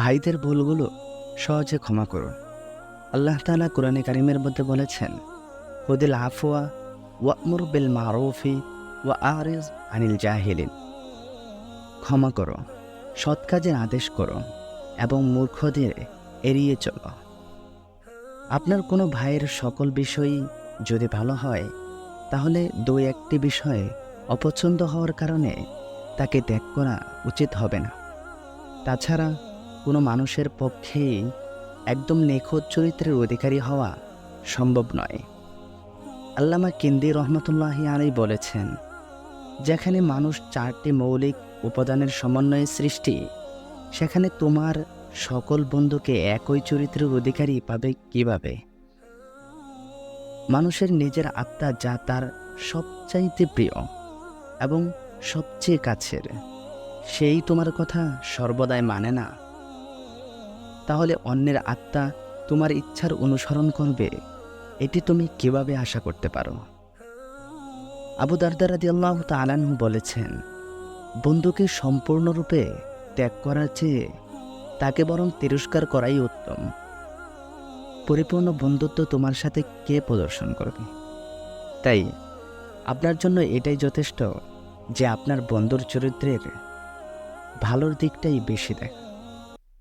ভাইদের ভুলগুলো সহজে ক্ষমা করুন। আল্লাহ তাআলা কোরআনে কারিমের মধ্যে বলেছেন, হুদিল আফওয়া ওয়ামুর বিল মারুফি ওয়া আরিজ আনিল জাহিলিন। ক্ষমা করো, সৎ কাজের আদেশ করো এবং মূর্খদের এড়িয়ে চলো। আপনার কোনো ভাইয়ের সকল বিষয়ই যদি ভালো হয়, তাহলে দুই একটি বিষয়ে অপছন্দ হওয়ার কারণে তাকে ত্যাগ করা উচিত হবে না। তাছাড়া কোনো মানুষের পক্ষেই একদম নিখোঁজ চরিত্রের অধিকারী হওয়া সম্ভব নয়। আল্লামা কিন্দি রহমতুল্লাহ আলাই বলেছেন, যেখানে মানুষ চারটি মৌলিক উপাদানের সমন্বয়ে সৃষ্টি, সেখানে তোমার সকল বন্ধুকে একই চরিত্রের অধিকারী পাবে কীভাবে? মানুষের নিজের আত্মা যা তার সবচাইতে প্রিয় এবং সবচেয়ে কাছের, সেই তোমার কথা সর্বদাই মানে না। তাহলে অন্যের আত্মা তোমার ইচ্ছার অনুসরণ করবে। এটি তুমি কীভাবে আশা করতে পারো? আবু দারদারাদি আল্লাহ তালানহু বলেছেন, বন্ধুকে সম্পূর্ণরূপে ত্যাগ করার চেয়ে তাকে বরং তিরস্কার করাই উত্তম। পরিপূর্ণ বন্ধুত্ব তোমার সাথে কে প্রদর্শন করবে? তাই আপনার জন্য এটাই যথেষ্ট যে আপনার বন্ধুর চরিত্রের ভালোর দিকটাই বেশি দেখা।